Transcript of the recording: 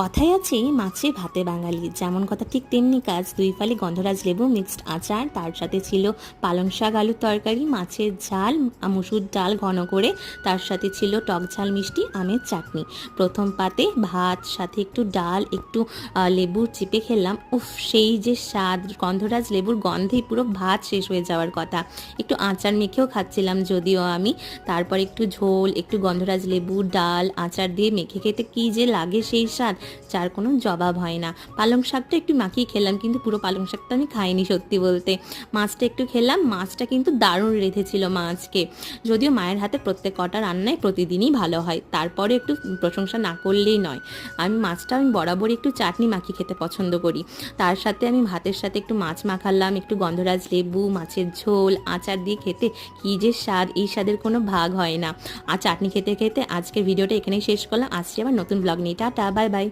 কথাই আছে, মাছে ভাতে বাঙালি। যেমন কথা ঠিক তেমনি কাজ। দুই ফালি গন্ধরাজ লেবু, মিক্সড আচার। তার সাথে ছিল পালং শাক আলুর তরকারি, মাছের ঝাল, মুসুর ডাল ঘন করে। তার সাথে ছিল টক ঝাল, মিষ্টি, আমের চাটনি। প্রথম পাতে ভাত, সাথে একটু ডাল, একটু লেবুর চিপে খেলাম উফ, সেই যে স্বাদ। গন্ধরাজ লেবুর গন্ধেই পুরো ভাত শেষ হয়ে যাওয়ার কথা। একটু আচার মেখেও খাচ্ছিলাম যদিও আমি। তারপর একটু ঝোল, একটু গন্ধরাজ লেবু, ডাল, আচার দিয়ে মেখে খেতে কি যে লাগে সেই স্বাদ। যার কোনো জবাব হয় না। পালং শাকটা একটু মাখিয়ে খেলাম, কিন্তু পুরো পালং শাকটা আমি খাইনি সত্যি বলতে। মাছটা একটু খেলাম, মাছটা কিন্তু দারুণ রেঁধেছিল মাছকে। যদিও মায়ের হাতে প্রত্যেক কটা রান্নায় প্রতিদিনই ভালো হয়, তারপরে একটু প্রশংসা না করলেই নয়। আমি মাছটা আমি বরাবর একটু চাটনি মাখিয়ে খেতে পছন্দ করি। তার সাথে আমি ভাতের সাথে একটু মাছ মাখালাম, একটু গন্ধরাজ লেবু, মাছের ঝোল, আচার দিয়ে খেতে কী যে স্বাদ, এই স্বাদের কোনো ভাগ হয় না। আর চাটনি খেতে খেতে আজকের ভিডিওটা এখানেই শেষ করলাম। আসছি আবার নতুন ব্লগ নিয়ে। Tata, bye bye.